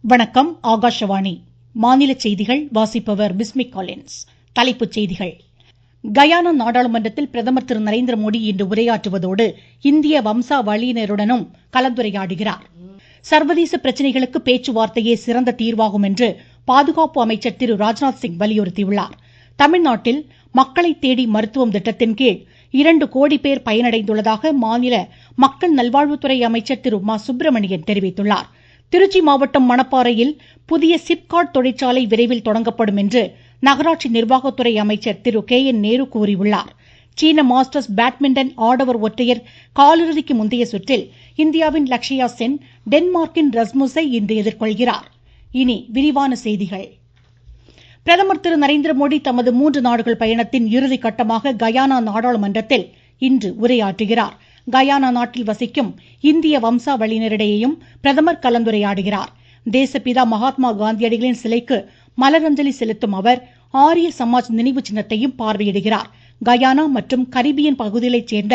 வணக்கம் ஆகாஷவாணி. மாநில செய்திகள் வாசிப்பவர் மிஸ்மி காலின்ஸ். தலைப்புச் செய்திகள். கயானா நாடாளுமன்றத்தில் பிரதமர் திரு நரேந்திர மோடி இன்று உரையாற்றுவதோடு இந்திய வம்சாவளியினருடனும் கலந்துரையாடுகிறார். சர்வதேச பிரச்சனைகளுக்கு பேச்சுவார்த்தையே சிறந்த தீர்வாகும் என்று பாதுகாப்பு அமைச்சர் திரு ராஜ்நாத் சிங் வலியுறுத்தியுள்ளார். தமிழ்நாட்டில் மக்களை தேடி மருத்துவம் திட்டத்தின் கீழ் இரண்டு கோடி பேர் பயனடைந்துள்ளதாக மாநில மக்கள் நல்வாழ்வுத்துறை அமைச்சர் திரு மா சுப்பிரமணியன் தெரிவித்துள்ளார். திருச்சி மாவட்டம் மணப்பாறையில் புதிய சிப்காட் தொழிற்சாலை விரைவில் தொடங்கப்படும் என்று நகராட்சி நிர்வாகத்துறை அமைச்சர் திரு கே என் நேரு கூறியுள்ளார். சீன மாஸ்டர்ஸ் பேட்மிண்டன் ஆடவர் ஒற்றையர் காலிறுதிக்கு முந்தைய சுற்றில் இந்தியாவின் லக்ஷயா சென் டென்மார்க்கின் ரஸ்முஸை இன்று எதிர்கொள்கிறார். இனி விரிவான செய்திகள். பிரதமர் திரு நரேந்திர மோடி தமது மூன்று நாடுகள் பயணத்தின் இறுதி கட்டமாக கயானா நாடாளுமன்றத்தில் இன்று உரையாற்றுகிறார். கயானா நாட்டில் வசிக்கும் இந்திய வம்சாவளியினரிடையேயும் பிரதமர் கலந்துரையாடுகிறார். தேசப்பிதா மகாத்மா காந்தியடிகளின் சிலைக்கு மலரஞ்சலி செலுத்தும் அவர் ஆரிய சமாஜ் நினைவு சின்னத்தையும் பார்வையிடுகிறார். கயானா மற்றும் கரிபியன் பகுதிகளைச் சேர்ந்த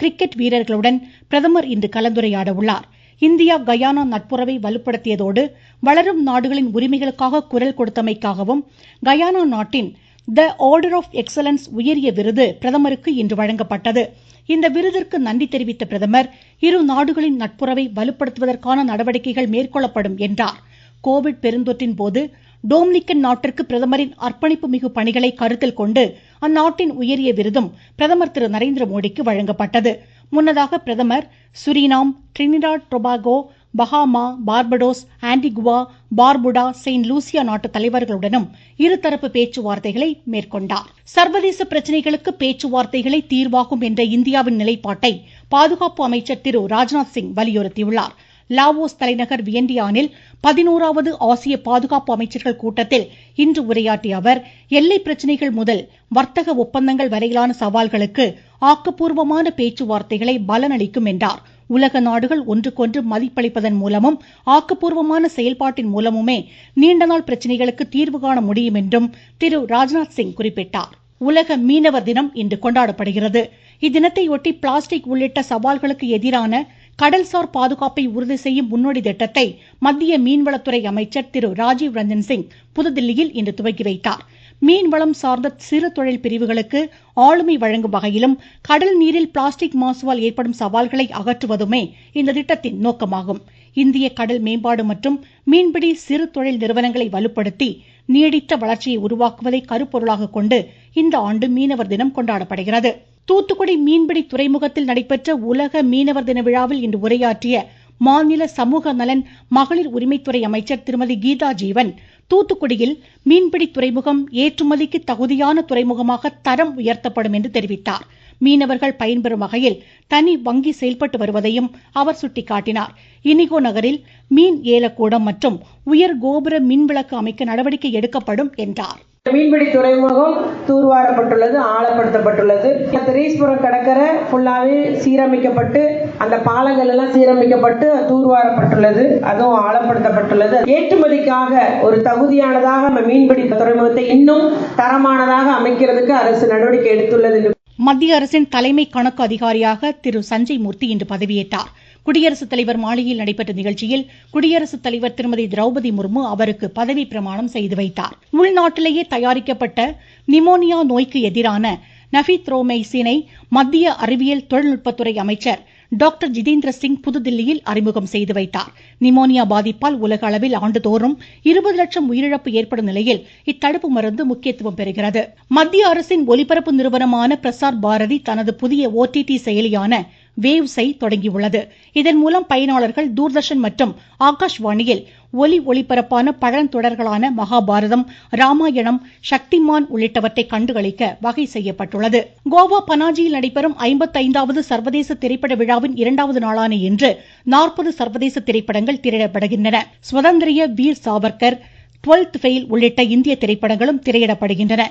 கிரிக்கெட் வீரர்களுடன் பிரதமர் இன்று கலந்துரையாட உள்ளார் இந்தியா கயானா நட்புறவை வலுப்படுத்தியதோடு வளரும் நாடுகளின் உரிமைகளுக்காக குரல் கொடுத்தமைக்காகவும் கயானா நாட்டின் த ஆர்டர் ஆஃப் எக்ஸலன்ஸ் உயரிய விருது பிரதமருக்கு இன்று வழங்கப்பட்டது. இந்த விருதிற்கு நன்றி தெரிவித்த பிரதமர் இரு நாடுகளின் நட்புறவை வலுப்படுத்துவதற்கான நடவடிக்கைகள் மேற்கொள்ளப்படும் என்றார். கோவிட் பெருந்தொற்றின் போது டோம்னிக்கன் நாட்டிற்கு பிரதமரின் அர்ப்பணிப்பு மிகு பணிகளை கருத்தில் கொண்டு அந்நாட்டின் உயரிய விருதும் பிரதமர் திரு நரேந்திர மோடிக்கு வழங்கப்பட்டது. முன்னதாக பிரதமர் Suriname Trinidad Tobago Bahama Barbados Antigua Barbuda Saint Lucia நாட்டு தலைவர்களுடனும் இருதரப்பு பேச்சுவார்த்தைகளை மேற்கொண்டார். சர்வதேச பிரச்சனைகளுக்கு பேச்சுவார்த்தைகளை தீர்வாகும் என்ற இந்தியாவின் நிலைப்பாட்டை பாதுகாப்பு அமைச்சர் திரு ராஜ்நாத் சிங் வலியுறுத்தியுள்ளார். லாவோஸ் தலைநகர் வியண்டியானில் பதினோராவது ஆசிய பாதுகாப்பு அமைச்சர்கள் கூட்டத்தில் இன்று உரையாற்றிய அவர் எல்லை பிரச்சனைகள் முதல் வர்த்தக ஒப்பந்தங்கள் வரையிலான சவால்களுக்கு ஆக்கப்பூர்வமான பேச்சுவார்த்தைகளை பலனளிக்கும் என்றார். உலக நாடுகள் ஒன்றுக்கொன்று மதிப்பளிப்பதன் மூலமும் ஆக்கப்பூர்வமான செயல்பாட்டின் மூலமுமே நீண்டநாள் பிரச்சனைகளுக்கு தீர்வு காண முடியும் என்றும் திரு ராஜ்நாத் சிங் குறிப்பிட்டார். உலக மீனவர் தினம் இன்று கொண்டாடப்படுகிறது. இத்தினத்தையொட்டி பிளாஸ்டிக் உள்ளிட்ட சவால்களுக்கு எதிரான கடல்சார் பாதுகாப்பை உறுதி செய்யும் முன்னோடி திட்டத்தை மத்திய மீன்வளத்துறை அமைச்சர் திரு ராஜீவ் ரஞ்சன் சிங் புதுதில்லியில் இன்று துவக்கி வைத்தார். மீன்வளம் சார்ந்த சிறு தொழில் பிரிவுகளுக்கு ஆளுமை வழங்கும் வகையிலும் கடல் நீரில் பிளாஸ்டிக் மாசுவால் ஏற்படும் சவால்களை அகற்றுவதுமே இந்த திட்டத்தின் நோக்கமாகும். இந்திய கடல் மேம்பாடு மற்றும் மீன்பிடி சிறு தொழில் நிறுவனங்களை வலுப்படுத்தி நீடித்த வளர்ச்சியை உருவாக்குவதை கருப்பொருளாக கொண்டு இந்த ஆண்டு மீனவர் தினம் கொண்டாடப்படுகிறது. தூத்துக்குடி மீன்பிடி துறைமுகத்தில் நடைபெற்ற உலக மீனவர் தின விழாவில் இன்று உரையாற்றிய மாநில சமூக நலன் மகளிர் உரிமைத்துறை அமைச்சர் திருமதி கீதா ஜீவன் தூத்துக்குடியில் மீன்பிடி துறைமுகம் ஏற்றுமதிக்கு தகுதியான துறைமுகமாக தரம் உயர்த்தப்படும் என்று தெரிவித்தார். மீனவர்கள் பயன்பெறும் வகையில் தனி வங்கி செயல்பட்டு வருவதையும் அவர் சுட்டிக்காட்டினார். இனிகோ நகரில் மீன் ஏலக்கூடம் மற்றும் உயர் கோபுர மின்விளக்கு அமைக்க நடவடிக்கை எடுக்கப்படும் என்றார். மீன்பிடி துறைமுகம் தூர்வாரப்பட்டுள்ளது ஆழப்படுத்தப்பட்டுள்ளது. திரீஸ்புரம் கடற்கரை ஃபுல்லாவே சீரமைக்கப்பட்டு அந்த பாலங்கள் எல்லாம் சீரமைக்கப்பட்டு தூர்வாரப்பட்டுள்ளது அதுவும் ஆழப்படுத்தப்பட்டுள்ளது. ஏற்றுமதிக்காக ஒரு தகுதியானதாக நம்ம மீன்பிடி துறைமுகத்தை இன்னும் தரமானதாக அமைக்கிறதுக்கு அரசு நடவடிக்கை எடுத்துள்ளது. மத்திய அரசின் தலைமை கணக்கு அதிகாரியாக திரு சஞ்சய் மூர்த்தி இன்று பதவியேற்றார். குடியரசுத் தலைவர் மாளிகையில் நடைபெற்ற நிகழ்ச்சியில் குடியரசுத் தலைவர் திருமதி திரௌபதி முர்மு அவருக்கு பதவி பிரமாணம் செய்து வைத்தார். உள்நாட்டிலேயே தயாரிக்கப்பட்ட நிமோனியா நோய்க்கு எதிரான நபித்ரோமைசினை மத்திய அறிவியல் தொழில்நுட்பத்துறை அமைச்சர் டாக்டர் ஜிதேந்திர சிங் புதுதில்லியில் அறிமுகம் செய்து வைத்தார். நிமோனியா பாதிப்பால் உலக அளவில் ஆண்டுதோறும் இருபது லட்சம் உயிரிழப்பு ஏற்படும் நிலையில் இத்தடுப்பு மருந்து முக்கியத்துவம் பெறுகிறது. மத்திய அரசின் ஒலிபரப்பு நிறுவனமான பிரசார் பாரதி தனது புதிய ஓடிடி செயலியான வேவ்ஸை தொடங்கியுள்ளது. இதன் மூலம் பயனாளர்கள் தூர்தர்ஷன் மற்றும் ஆகாஷ்வாணியில் ஒலி ஒளிபரப்பான பழந்தொடர்களான மகாபாரதம் ராமாயணம் சக்திமான் உள்ளிட்டவற்றை கண்டுகளிக்க வகை செய்யப்பட்டுள்ளது. கோவா பனாஜியில் நடைபெறும் ஐம்பத்தைந்தாவது சர்வதேச திரைப்பட விழாவின் இரண்டாவது நாளான இன்று நாற்பது சர்வதேச திரைப்படங்கள் திரையிடப்படுகின்றன. சுதந்திரிய வீர் சாவர்கர் டுவெல்த் ஃபெயில் உள்ளிட்ட இந்திய திரைப்படங்களும் திரையிடப்படுகின்றன.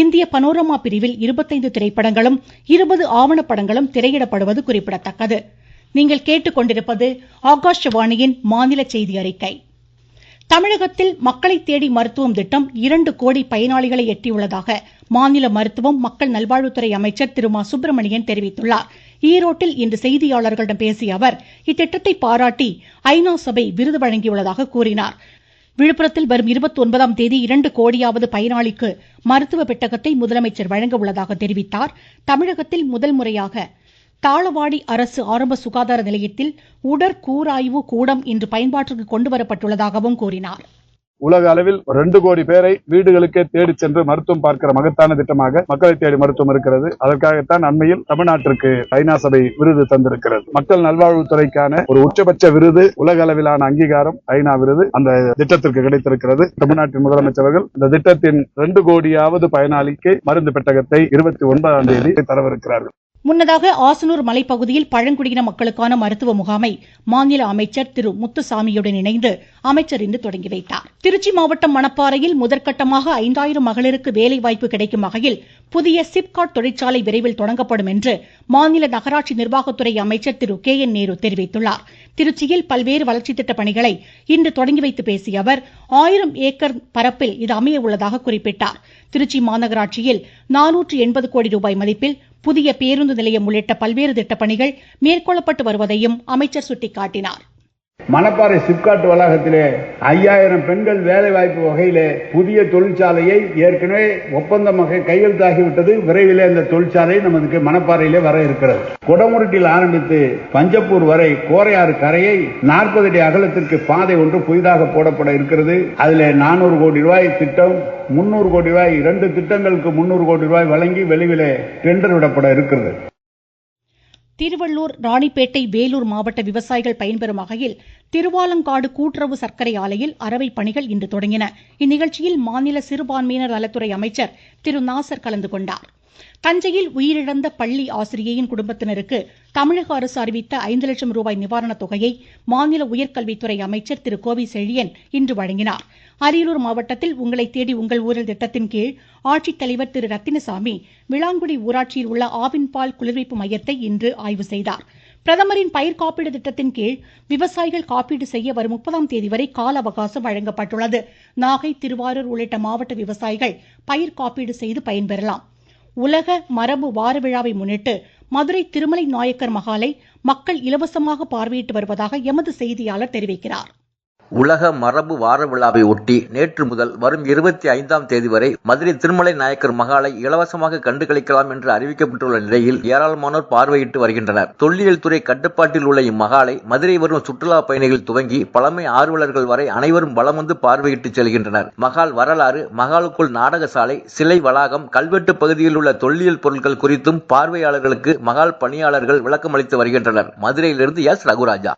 இந்திய பனோரமா பிரிவில் இருபத்தைந்து திரைப்படங்களும் இருபது ஆவணப்படங்களும் திரையிடப்படுவது குறிப்பிடத்தக்கது. நீங்கள் கேட்டுக்கொண்டிருப்பது ஆகாஷவாணியின் மாநில செய்தி அறிக்கை. தமிழகத்தில் மக்களை தேடி மருத்துவம் திட்டம் இரண்டு கோடி பயனாளிகளை எட்டியுள்ளதாக மாநில மருத்துவம் மக்கள் நல்வாழ்வுத்துறை அமைச்சர் திரு மா. சுப்பிரமணியன் தெரிவித்துள்ளார். ஈரோட்டில் இன்று செய்தியாளர்களிடம் பேசிய அவர் இத்திட்டத்தை பாராட்டி ஐநா சபை விருது வழங்கியுள்ளதாக கூறினாா் விழுப்புரத்தில் வரும் இருபத்தி ஒன்பதாம் தேதி இரண்டு கோடியாவது பயனாளிக்கு மருத்துவ பெட்டகத்தை முதலமைச்சர் வழங்க உள்ளதாக தெரிவித்தார். தமிழகத்தில் முதல் முறையாக தாளவாடி அரசு ஆரம்ப சுகாதார நிலையத்தில் உடற்கூராய்வு கூடம் இன்று பயன்பாட்டிற்கு கொண்டுவரப்பட்டுள்ளதாகவும் கூறினார். உலக அளவில் ரெண்டு கோடி பேரை வீடுகளுக்கே தேடி சென்று மருத்துவம் பார்க்கிற மகத்தான திட்டமாக மக்களை தேடி மருத்துவம் இருக்கிறது. அதற்காகத்தான் அண்மையில் தமிழ்நாட்டிற்கு ஐநா சபை விருது தந்திருக்கிறது. மக்கள் நல்வாழ்வுத்துறைக்கான ஒரு உச்சபட்ச விருது உலக அளவிலான அங்கீகாரம் ஐநா விருது அந்த திட்டத்திற்கு கிடைத்திருக்கிறது. தமிழ்நாட்டின் முதலமைச்சர்கள் இந்த திட்டத்தின் ரெண்டு கோடியாவது பயனாளிக்கு மருந்து பெட்டகத்தை இருபத்தி ஒன்பதாம் தேதி தரவிருக்கிறார்கள். முன்னதாக ஆசனூர் மலைப்பகுதியில் பழங்குடியின மக்களுக்கான மருத்துவ முகாமை மாநில அமைச்சர் திரு முத்துசாமியுடன் இணைந்து அமைச்சர் இன்று தொடங்கி வைத்தார். திருச்சி மாவட்டம் மணப்பாறையில் முதற்கட்டமாக ஐந்தாயிரம் மகளிருக்கு வேலைவாய்ப்பு கிடைக்கும் வகையில் புதிய சிப்காட் தொழிற்சாலை விரைவில் தொடங்கப்படும் என்று மாநில நகராட்சி நிர்வாகத்துறை அமைச்சர் திரு கே என் நேரு தெரிவித்துள்ளார். திருச்சியில் பல்வேறு வளர்ச்சித் திட்ட பணிகளை இன்று தொடங்கி வைத்து பேசிய அவர் ஆயிரம் ஏக்கர் பரப்பில் இது அமைய உள்ளதாக குறிப்பிட்டார். திருச்சி மாநகராட்சியில் நானூற்று எண்பது கோடி ரூபாய் மதிப்பில் புதிய பேருந்து நிலையம் உள்ளிட்ட பல்வேறு திட்டப்பணிகள் மேற்கொள்ளப்பட்டு வருவதையும் அமைச்சர் சுட்டிக்காட்டினாா் மணப்பாறை சிப்காட் வளாகத்திலே ஐயாயிரம் பெண்கள் வேலை வாய்ப்பு வகையிலே புதிய தொழிற்சாலையை ஏற்கனவே ஒப்பந்தம் கையெழுத்தாகிவிட்டது. விரைவிலே அந்த தொழிற்சாலை நமக்கு மணப்பாறையிலே வர இருக்கிறது. குடமுருட்டில் ஆரம்பித்து பஞ்சப்பூர் வரை கோரையாறு கரையை நாற்பது அடி அகலத்திற்கு பாதை ஒன்று புதிதாக போடப்பட இருக்கிறது. அதில் நானூறு கோடி ரூபாய் திட்டம் முன்னூறு கோடி ரூபாய் இரண்டு திட்டங்களுக்கு முன்னூறு கோடி ரூபாய் வழங்கி வெளிவிலே டெண்டர் விடப்பட இருக்கிறது. திருவள்ளூர் ராணிப்பேட்டை வேலூர் மாவட்ட விவசாயிகள் பயன்பெறும் வகையில் திருவாலங்காடு கூட்டுறவு சர்க்கரை ஆலையில் அறவை பணிகள் இன்று தொடங்கின. இந்நிகழ்ச்சியில் மாநில சிறுபான்மையினர் நலத்துறை அமைச்சர் திரு நாசர் கலந்து கொண்டார். தஞ்சையில் உயிரிழந்த பள்ளி ஆசிரியையின் குடும்பத்தினருக்கு தமிழக அரசு அறிவித்த ஐந்து லட்சம் ரூபாய் நிவாரணத் தொகையை மாநில உயர்கல்வித்துறை அமைச்சர் திரு கோவி செழியன் இன்று வழங்கினார். அரியலூர் மாவட்டத்தில் உங்களை தேடி உங்கள் ஊரில் திட்டத்தின் கீழ் ஆட்சித்தலைவர் திரு ரத்தினசாமி விளாங்குடி ஊராட்சியில் உள்ள ஆவின்பால் குளிர்விப்பு மையத்தை இன்று ஆய்வு செய்தார். பிரதமரின் பயிர் காப்பீடு திட்டத்தின் கீழ் விவசாயிகள் காப்பீடு செய்ய வரும் முப்பதாம் தேதி வரை கால அவகாசம் வழங்கப்பட்டுள்ளது. நாகை திருவாரூர் உள்ளிட்ட மாவட்ட விவசாயிகள் பயிர் காப்பீடு செய்து பயன்பெறலாம் உலக மரபு வார விழாவை முன்னிட்டு மதுரை திருமலை நாயக்கர் மகாலை மக்கள் இலவசமாக பார்வையிட்டு வருவதாக எமது செய்தியாளர் தெரிவிக்கிறார். உலக மரபு வார விழாவை ஒட்டி நேற்று முதல் வரும் இருபத்தி ஐந்தாம் தேதி வரை மதுரை திருமலை நாயக்கர் மகாலை இலவசமாக கண்டுகளிக்கலாம் என்று அறிவிக்கப்பட்டுள்ள நிலையில் ஏராளமானோர் பார்வையிட்டு வருகின்றனர். தொல்லியல் துறை கட்டுப்பாட்டில் உள்ள இம்மகாலை மதுரை வரும் சுற்றுலா பயணிகள் துவங்கி பழமை ஆர்வலர்கள் வரை அனைவரும் வலம் வந்து பார்வையிட்டு செல்கின்றனர். மகால் வரலாறு மகாலுக்குள் நாடகசாலை சிலை வளாகம் கல்வெட்டு பகுதியில் உள்ள தொல்லியல் பொருட்கள் குறித்தும் பார்வையாளர்களுக்கு மகால் பணியாளர்கள் விளக்கம் அளித்து வருகின்றனர். மதுரையிலிருந்து எஸ். ரகுராஜா.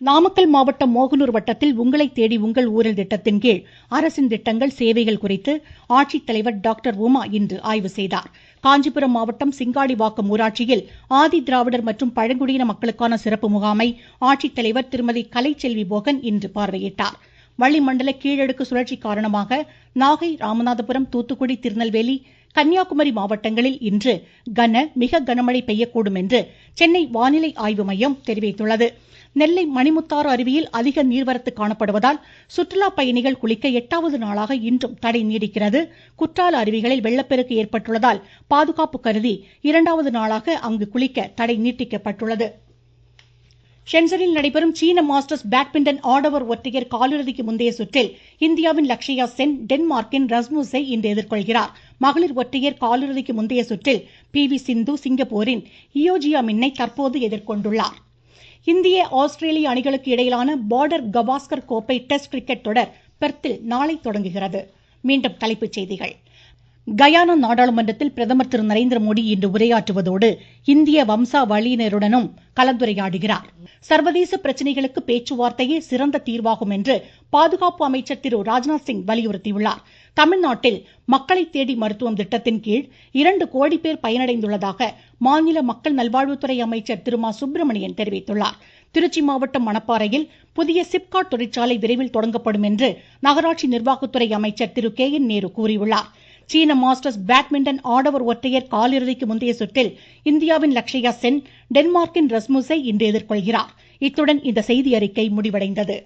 நாமக்கல் மாவட்டம் மோகனூர் வட்டத்தில் உங்களை தேடி உங்கள் ஊரில் திட்டத்தின் கீழ் அரசின் திட்டங்கள் சேவைகள் குறித்து ஆட்சித்தலைவர் டாக்டர் உமா இன்று ஆய்வு செய்தார். காஞ்சிபுரம் மாவட்டம் சிங்காடிவாக்கம் ஊராட்சியில் ஆதி திராவிடர் மற்றும் பழங்குடியின மக்களுக்கான சிறப்பு முகாமை ஆட்சித்தலைவர் திருமதி கலைச்செல்வி போகன் இன்று பார்வையிட்டார். வளிமண்டல கீழடுக்கு சுழற்சி காரணமாக நாகை ராமநாதபுரம் தூத்துக்குடி திருநெல்வேலி கன்னியாகுமரி மாவட்டங்களில் இன்று கன மிக கனமழை பெய்யக்கூடும் என்று சென்னை வானிலை ஆய்வு மையம் தெரிவித்துள்ளது. நெல்லை மணிமுத்தாறு அருவியில் அதிக நீர்வரத்து காணப்படுவதால் சுற்றுலா பயணிகள் குளிக்க எட்டாவது நாளாக இன்றும் தடை நீடிக்கிறது. குற்றால அருவிகளில் வெள்ளப்பெருக்கு ஏற்பட்டுள்ளதால் பாதுகாப்பு கருதி இரண்டாவது நாளாக அங்கு குளிக்க தடை நீட்டிக்கப்பட்டுள்ளது. ஷென்சனில் நடைபெறும் சீன மாஸ்டர்ஸ் பேட்மிண்டன் ஆடவர் ஒற்றையர் காலிறுதிக்கு முந்தைய சுற்றில் இந்தியாவின் லக்ஷயா சென் டென்மார்க்கின் ரஸ்முஸை இன்று எதிர்கொள்கிறார். மகளிர் ஒற்றையர் காலிறுதிக்கு முந்தைய சுற்றில் பி வி சிந்து சிங்கப்பூரின் இயோஜியா மின்னை தற்போது எதிர்கொண்டுள்ளார். இந்திய ஆஸ்திரேலிய அணிகளுக்கு இடையிலான பார்டர் கவாஸ்கர் கோப்பை டெஸ்ட் கிரிக்கெட் தொடர் பெர்த்தில் நாளை தொடங்குகிறது. மீண்டும் தலைப்புச் செய்திகள். கயானா நாடாளுமன்றத்தில் பிரதமர் திரு நரேந்திர மோடி இன்று உரையாற்றுவதோடு இந்திய வம்சாவளியினருடனும் கலந்துரையாடுகிறார். சர்வதேச பிரச்சினைகளுக்கு பேச்சுவார்த்தையே சிறந்த தீர்வாகும் என்று பாதுகாப்பு அமைச்சர் திரு ராஜ்நாத் சிங் வலியுறுத்தியுள்ளார். தமிழ்நாட்டில் மக்களை தேடி மருத்துவம் திட்டத்தின் கீழ் இரண்டு கோடி பேர் பயனடைந்துள்ளதாக மாநில மக்கள் நல்வாழ்வுத்துறை அமைச்சர் திரு மா சுப்பிரமணியன் தெரிவித்துள்ளார். திருச்சி மாவட்டம் மணப்பாறையில் புதிய சிப்காட் தொழிற்சாலை விரைவில் தொடங்கப்படும் என்று நகராட்சி நிர்வாகத்துறை அமைச்சர் திரு கே என் நேரு கூறியுள்ளார். சீன மாஸ்டர்ஸ் பேட்மிண்டன் ஆடவர் ஒற்றையர் காலிறுதிக்கு முந்தைய சுற்றில் இந்தியாவின் லக்ஷயா சென் டென்மார்க்கின் ரஸ்முஸை இன்று எதிர்கொள்கிறார். இத்துடன் இந்த செய்தி அறிக்கை முடிவடைந்தது.